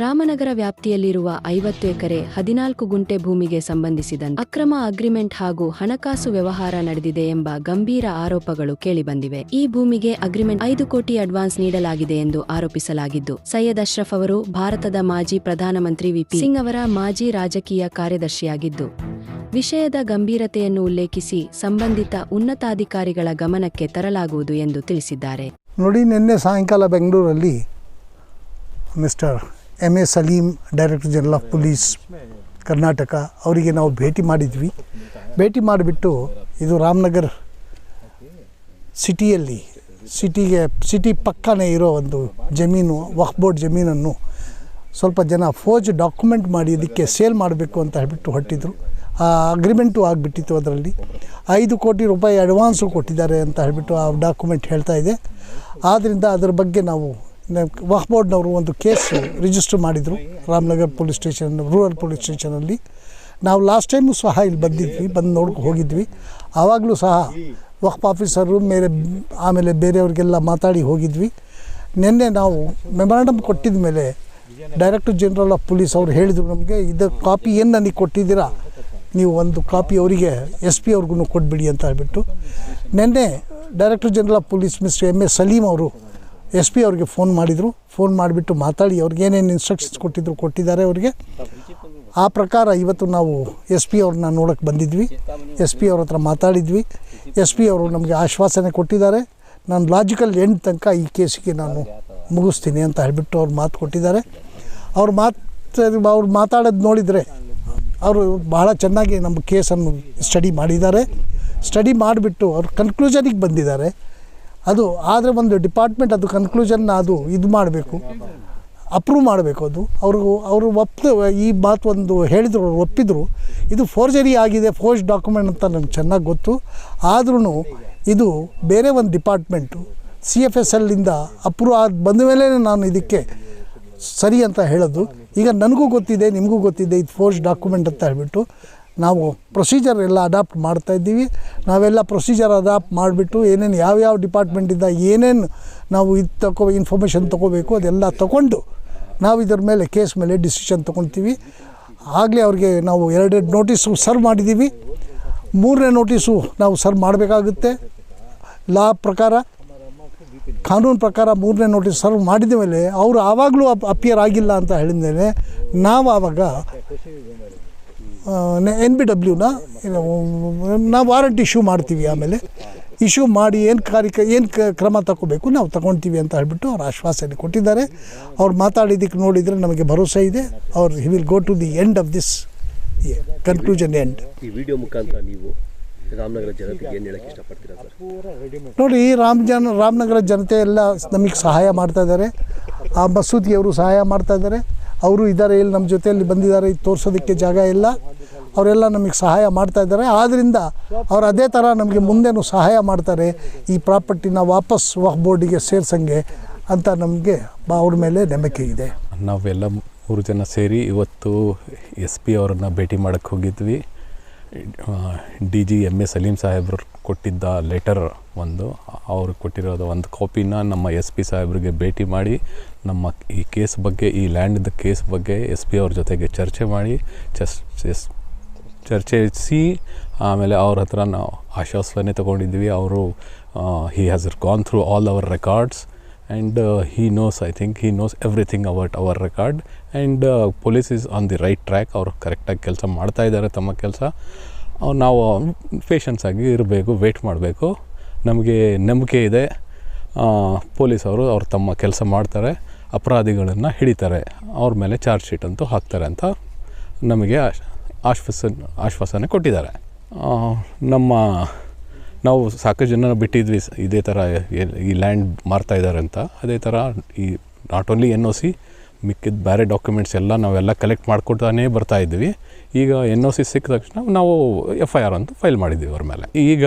ರಾಮನಗರ ವ್ಯಾಪ್ತಿಯಲ್ಲಿರುವ ಐವತ್ತು ಎಕರೆ, ಹದಿನಾಲ್ಕು ಗುಂಟೆ ಭೂಮಿಗೆ ಸಂಬಂಧಿಸಿದಂತೆ ಅಕ್ರಮ ಅಗ್ರಿಮೆಂಟ್ ಹಾಗೂ ಹಣಕಾಸು ವ್ಯವಹಾರ ನಡೆದಿದೆ ಎಂಬ ಗಂಭೀರ ಆರೋಪಗಳು ಕೇಳಿಬಂದಿವೆ. ಈ ಭೂಮಿಗೆ ಅಗ್ರಿಮೆಂಟ್ ಐದು ಕೋಟಿ ಅಡ್ವಾನ್ಸ್ ನೀಡಲಾಗಿದೆ ಎಂದು ಆರೋಪಿಸಲಾಗಿದ್ದು, ಸೈಯದ್ ಅಶ್ರಫ್ ಅವರು ಭಾರತದ ಮಾಜಿ ಪ್ರಧಾನಮಂತ್ರಿ ವಿಪಿ ಸಿಂಗ್ ಅವರ ಮಾಜಿ ರಾಜಕೀಯ ಕಾರ್ಯದರ್ಶಿಯಾಗಿದ್ದು, ವಿಷಯದ ಗಂಭೀರತೆಯನ್ನು ಉಲ್ಲೇಖಿಸಿ ಸಂಬಂಧಿತ ಉನ್ನತಾಧಿಕಾರಿಗಳ ಗಮನಕ್ಕೆ ತರಲಾಗುವುದು ಎಂದು ತಿಳಿಸಿದ್ದಾರೆ. ನೋಡಿ, ನಿನ್ನೆ ಸಾಯಂಕಾಲ ಬೆಂಗಳೂರಲ್ಲಿ mister M A Saleem director general of police Karnataka ಅವರಿಗೆ ನಾವು ಭೇಟಿ ಮಾಡಿದ್ವಿ. ಭೇಟಿ ಮಾಡಿಬಿಟ್ಟು ಇದು ರಾಮನಗರ್ ಸಿಟಿಯಲ್ಲಿ, ಸಿಟಿಗೆ, ಸಿಟಿ ಪಕ್ಕನೇ ಇರೋ ಒಂದು ಜಮೀನು, ವಕ್ಫ್ ಬೋರ್ಡ್ ಜಮೀನನ್ನು ಸ್ವಲ್ಪ ಜನ ಫೋಜ್ ಡಾಕ್ಯುಮೆಂಟ್ ಮಾಡಿ ಅದಕ್ಕೆ ಸೇಲ್ ಮಾಡಬೇಕು ಅಂತ ಹೇಳ್ಬಿಟ್ಟು ಹೊರಟಿದ್ರು. ಆ ಅಗ್ರಿಮೆಂಟು ಆಗಿಬಿಟ್ಟಿತ್ತು ಅದರಲ್ಲಿ. ಐದು ಕೋಟಿ ರೂಪಾಯಿ ಅಡ್ವಾನ್ಸು ಕೊಟ್ಟಿದ್ದಾರೆ ಅಂತ ಹೇಳಿಬಿಟ್ಟು ಆ ಡಾಕ್ಯುಮೆಂಟ್ ಹೇಳ್ತಾ ಇದೆ. ಆದ್ದರಿಂದ ಅದರ ಬಗ್ಗೆ ನಾವು ವಕ್ಫ್ ಬೋರ್ಡ್ನವರು ಒಂದು ಕೇಸು ರಿಜಿಸ್ಟರ್ ಮಾಡಿದರು Ramanagar police station, rural police ಸ್ಟೇಷನಲ್ಲಿ ನಾವು ಲಾಸ್ಟ್ ಟೈಮು ಸಹ ಇಲ್ಲಿ ಬಂದಿದ್ವಿ, ಬಂದು ನೋಡ್ಕೊ ಹೋಗಿದ್ವಿ. ಆವಾಗಲೂ ಸಹ ವಕ್ಫ್ ಆಫೀಸರು ಮೇಲೆ, ಆಮೇಲೆ ಬೇರೆಯವ್ರಿಗೆಲ್ಲ ಮಾತಾಡಿ ಹೋಗಿದ್ವಿ. ನಿನ್ನೆ ನಾವು ಮೆಮೊರಾಂಡಮ್ ಕೊಟ್ಟಿದ ಮೇಲೆ ಡೈರೆಕ್ಟರ್ ಜನರಲ್ ಆಫ್ ಪೊಲೀಸ್ ಅವ್ರು ಹೇಳಿದರು ನಮಗೆ, ಇದು ಕಾಪಿ ಏನು ನನಗೆ ಕೊಟ್ಟಿದ್ದೀರಾ? ನೀವು ಒಂದು ಕಾಪಿ ಅವರಿಗೆ ಎಸ್ ಪಿ ಅವ್ರಿಗೂ ಕೊಟ್ಬಿಡಿ ಅಂತ ಹೇಳ್ಬಿಟ್ಟು. ನಿನ್ನೆ director general of police mister M A Saleem ಅವರು ಎಸ್ ಪಿ ಅವ್ರಿಗೆ ಫೋನ್ ಮಾಡಿದರು. ಫೋನ್ ಮಾಡಿಬಿಟ್ಟು ಮಾತಾಡಿ, ಅವ್ರಿಗೆ ಏನೇನು ಇನ್ಸ್ಟ್ರಕ್ಷನ್ಸ್ ಕೊಟ್ಟಿದ್ರು ಕೊಟ್ಟಿದ್ದಾರೆ ಅವರಿಗೆ. ಆ ಪ್ರಕಾರ ಇವತ್ತು ನಾವು ಎಸ್ ಪಿ ಅವ್ರನ್ನ ನೋಡೋಕ್ಕೆ ಬಂದಿದ್ವಿ. ಎಸ್ ಪಿ ಅವ್ರ ಹತ್ರ ಮಾತಾಡಿದ್ವಿ. ಎಸ್ ಪಿ ಅವರು ನಮಗೆ ಆಶ್ವಾಸನೆ ಕೊಟ್ಟಿದ್ದಾರೆ. ನಾನು ಲಾಜಿಕಲ್ ಎಂಡ್ ತನಕ ಈ ಕೇಸಿಗೆ ನಾನು ಮುಗಿಸ್ತೀನಿ ಅಂತ ಹೇಳಿಬಿಟ್ಟು ಅವ್ರು ಮಾತು ಕೊಟ್ಟಿದ್ದಾರೆ. ಅವ್ರು ಮಾತು, ಅವ್ರು ಮಾತಾಡೋದು ನೋಡಿದರೆ ಅವರು ಬಹಳ ಚೆನ್ನಾಗಿ ನಮ್ಮ ಕೇಸನ್ನು ಸ್ಟಡಿ ಮಾಡಿದ್ದಾರೆ. ಸ್ಟಡಿ ಮಾಡಿಬಿಟ್ಟು ಅವ್ರು ಕನ್ಕ್ಲೂಷನಿಗೆ ಬಂದಿದ್ದಾರೆ. ಅದು ಆದರೆ ಒಂದು ಡಿಪಾರ್ಟ್ಮೆಂಟ್ ಅದು ಕನ್ಕ್ಲೂಷನ್ನ ಅದು ಇದು ಮಾಡಬೇಕು. ಅಪ್ರೂವ್ ಮಾಡಬೇಕು ಅದು. ಅವ್ರಿಗೂ, ಅವರು ಒಪ್ತು ಈ ಮಾತು ಒಂದು ಹೇಳಿದರು ಒಪ್ಪಿದರು. ಇದು ಫೋರ್ಜರಿ ಆಗಿದೆ ಫೋರ್ಜ್ ಡಾಕ್ಯುಮೆಂಟ್ ಅಂತ ನನಗೆ ಚೆನ್ನಾಗಿ ಗೊತ್ತು. ಆದ್ರೂ ಇದು ಬೇರೆ ಒಂದು ಡಿಪಾರ್ಟ್ಮೆಂಟು ಸಿ ಎಫ್ ಎಸ್ ಎಲ್ಲಿಂದ ಅಪ್ರೂವ್ ಆದ ಬಂದ ಮೇಲೆ ನಾನು ಇದಕ್ಕೆ ಸರಿ ಅಂತ ಹೇಳೋದು. ಈಗ ನನಗೂ ಗೊತ್ತಿದೆ, ನಿಮಗೂ ಗೊತ್ತಿದೆ, ಇದು ಫೋರ್ಜ್ ಡಾಕ್ಯುಮೆಂಟ್ ಅಂತ ಹೇಳಿಬಿಟ್ಟು ನಾವು ಪ್ರೊಸೀಜರ್ ಎಲ್ಲ ಅಡಾಪ್ಟ್ ಮಾಡ್ತಾ ಇದ್ದೀವಿ. ನಾವೆಲ್ಲ ಪ್ರೊಸೀಜರ್ ಅಡಾಪ್ಟ್ ಮಾಡಿಬಿಟ್ಟು ಏನೇನು ಯಾವ್ಯಾವ ಡಿಪಾರ್ಟ್ಮೆಂಟಿಂದ ಏನೇನು ನಾವು ಇದು ತಗೋ ಇನ್ಫಾರ್ಮೇಷನ್ ತೊಗೋಬೇಕು ಅದೆಲ್ಲ ತಗೊಂಡು ನಾವು ಇದ್ರ ಮೇಲೆ ಕೇಸ್ ಮೇಲೆ ಡಿಸಿಷನ್ ತೊಗೊಳ್ತೀವಿ ಆಗಲೇ ಅವ್ರಿಗೆ ನಾವು ಎರಡೆರಡು ನೋಟಿಸು ಸರ್ವ್ ಮಾಡಿದ್ದೀವಿ ಮೂರನೇ ನೋಟಿಸು ನಾವು ಸರ್ವ್ ಮಾಡಬೇಕಾಗುತ್ತೆ. ಲಾ ಪ್ರಕಾರ, ಕಾನೂನು ಪ್ರಕಾರ ಮೂರನೇ ನೋಟಿಸ್ ಸರ್ವ್ ಮಾಡಿದ ಮೇಲೆ ಅವರು ಆವಾಗಲೂ ಅಪಿಯರ್ ಆಗಿಲ್ಲ ಅಂತ ಹೇಳಿದ ಮೇಲೆ ನಾವು ಆವಾಗ ಎನ್ ಬಿ ಡಬ್ಲ್ಯೂನ ನಾವು ವಾರಂಟಿ ಇಶ್ಯೂ ಮಾಡ್ತೀವಿ ಆಮೇಲೆ. ಇಶ್ಯೂ ಮಾಡಿ ಏನು ಕಾರ್ಯ ಏನು ಕ್ರಮ ತಗೋಬೇಕು ನಾವು ತಗೊಳ್ತೀವಿ ಅಂತ ಹೇಳಿಬಿಟ್ಟು ಅವ್ರು ಆಶ್ವಾಸನೆ ಕೊಟ್ಟಿದ್ದಾರೆ. ಅವ್ರು ಮಾತಾಡಿದ್ದಕ್ಕೆ ನೋಡಿದರೆ ನಮಗೆ ಭರವಸೆ ಇದೆ. ಅವ್ರು he will go to the end of this conclusion and ಈ ವಿಡಿಯೋ ಮುಖಾಂತರ ನೀವು ರಾಮನಗರ ಜನತೆಗೆ ಏನು ಹೇಳಕ್ಕೆ ಇಷ್ಟಪಡ್ತೀರಾ ಸರ್? ನೋಡಿ ರಾಮ ಜನ ರಾಮನಗರ ಜನತೆ ಎಲ್ಲ ನಮಗೆ ಸಹಾಯ ಮಾಡ್ತಾ ಇದ್ದಾರೆ. ಆ ಮಸೂದಿಯವರು ಸಹಾಯ ಮಾಡ್ತಾ ಇದ್ದಾರೆ. ಅವರು ಇದ್ದಾರೆ ಇಲ್ಲಿ ನಮ್ಮ ಜೊತೆಯಲ್ಲಿ ಬಂದಿದ್ದಾರೆ ತೋರಿಸೋದಕ್ಕೆ ಜಾಗ ಇಲ್ಲ. ಅವರೆಲ್ಲ ನಮಗೆ ಸಹಾಯ ಮಾಡ್ತಾ ಇದ್ದಾರೆ. ಆದ್ದರಿಂದ ಅವ್ರು ಅದೇ ಥರ ನಮಗೆ ಮುಂದೆನೂ ಸಹಾಯ ಮಾಡ್ತಾರೆ. ಈ ಪ್ರಾಪರ್ಟಿನ ವಾಪಸ್ ವಕ್ ಬೋರ್ಡಿಗೆ ಸೇರ್ಸಂಗೆ ಅಂತ ನಮಗೆ ಅವ್ರ ಮೇಲೆ ನಂಬಿಕೆ ಇದೆ. ನಾವೆಲ್ಲ ಮೂರು ಜನ ಸೇರಿ ಇವತ್ತು ಎಸ್ ಪಿ ಅವ್ರನ್ನ ಭೇಟಿ ಮಾಡೋಕ್ಕೆ ಹೋಗಿದ್ವಿ. D G M A Salim ಸಾಹೇಬ್ರು ಕೊಟ್ಟಿದ್ದ ಲೆಟರ್ ಒಂದು, ಅವ್ರು ಕೊಟ್ಟಿರೋದು ಒಂದು ಕಾಪಿನ ನಮ್ಮ ಎಸ್ ಪಿ ಸಾಹೇಬ್ರಿಗೆ ಭೇಟಿ ಮಾಡಿ, ನಮ್ಮ ಈ ಕೇಸ್ ಬಗ್ಗೆ, ಈ ಲ್ಯಾಂಡ್ದ ಕೇಸ್ ಬಗ್ಗೆ ಎಸ್ ಪಿ ಅವ್ರ ಜೊತೆಗೆ ಚರ್ಚೆ ಮಾಡಿ ಚಸ್ ಎಸ್ ಚರ್ಚಿಸಿ ಆಮೇಲೆ ಅವ್ರ ಹತ್ರ ನಾವು ಆಶ್ವಾಸನೆ ತೊಗೊಂಡಿದ್ವಿ ಅವರು he has gone through all our records and he knows I think he knows everything about our record and police is on the right track ಅವರು ಕರೆಕ್ಟಾಗಿ ಕೆಲಸ ಮಾಡ್ತಾ ಇದ್ದಾರೆ ತಮ್ಮ ಕೆಲಸ. ನಾವು ಪೇಷನ್ಸ್ ಆಗಿ ಇರಬೇಕು ವೇಟ್ ಮಾಡಬೇಕು. ನಮಗೆ ನಂಬಿಕೆ ಇದೆ. ಪೊಲೀಸ್ ಅವರು ಅವ್ರು ತಮ್ಮ ಕೆಲಸ ಮಾಡ್ತಾರೆ, ಅಪರಾಧಿಗಳನ್ನು ಹಿಡಿತಾರೆ. ಅವ್ರ ಮೇಲೆ ಚಾರ್ಜ್ ಶೀಟ್ ಅಂತೂ ಹಾಕ್ತಾರೆ ಅಂತ ನಮಗೆ ಆಶ್- ಆಶ್ವಾಸನೆ ಕೊಟ್ಟಿದ್ದಾರೆ. ನಮ್ಮ, ನಾವು ಸಾಕಷ್ಟು ಜನನ ಬಿಟ್ಟಿದ್ವಿ ಇದೇ ಥರ ಈ ಲ್ಯಾಂಡ್ ಮಾರ್ತಾ ಇದ್ದಾರೆ ಅಂತ. ಅದೇ ಥರ ಈ, not only N O C, ಮಿಕ್ಕಿದ ಬೇರೆ ಡಾಕ್ಯುಮೆಂಟ್ಸ್ ಎಲ್ಲ ನಾವೆಲ್ಲ ಕಲೆಕ್ಟ್ ಮಾಡ್ಕೊತಾನೇ ಬರ್ತಾ ಇದ್ವಿ. ಈಗ ಎನ್ ಒ ಸಿ ಸಿಕ್ಕ ತಕ್ಷಣ ನಾವು ಎಫ್ ಐ ಆರ್ ಅಂತ ಫೈಲ್ ಮಾಡಿದ್ವಿ ಅವ್ರ ಮೇಲೆ. ಈಗ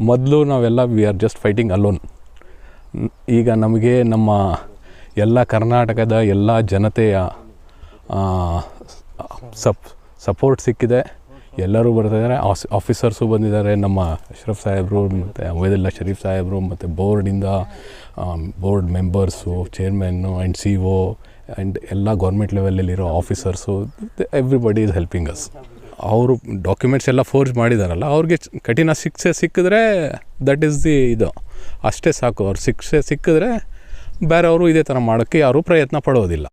ಮೊದಲು ನಾವೆಲ್ಲ we are just fighting alone. ಈಗ ನಮಗೆ ನಮ್ಮ ಎಲ್ಲ ಕರ್ನಾಟಕದ ಎಲ್ಲ ಜನತೆಯ ಸಪ್ ಸಪೋರ್ಟ್ ಸಿಕ್ಕಿದೆ. ಎಲ್ಲರೂ ಬರ್ತಿದ್ದಾರೆ ಆಸ್ ಆಫೀಸರ್ಸು ಬಂದಿದ್ದಾರೆ. ನಮ್ಮ ಅಶ್ರಫ್ ಸಾಹೇಬರು ಮತ್ತು ಒಬೇದುಲ್ಲಾ ಶರೀಫ್ ಸಾಹೇಬರು ಮತ್ತು ಬೋರ್ಡಿಂದ board members, chairman and C O and ಎಲ್ಲ government ಲೆವೆಲಲ್ಲಿರೋ officers everybody is helping us ಅವರು ಡಾಕ್ಯುಮೆಂಟ್ಸ್ ಎಲ್ಲ ಫೋರ್ಜ್ ಮಾಡಿದಾರಲ್ಲ, ಅವ್ರಿಗೆ ಕಠಿಣ ಶಿಕ್ಷೆ ಸಿಕ್ಕಿದ್ರೆ ದಟ್ ಈಸ್ ದಿ ಇದು. ಅಷ್ಟೇ ಸಾಕು. ಅವ್ರು ಶಿಕ್ಷೆ ಸಿಕ್ಕಿದ್ರೆ ಬೇರೆಯವರು ಇದೇ ಥರ ಮಾಡೋಕ್ಕೆ ಯಾರೂ ಪ್ರಯತ್ನ ಪಡೋದಿಲ್ಲ.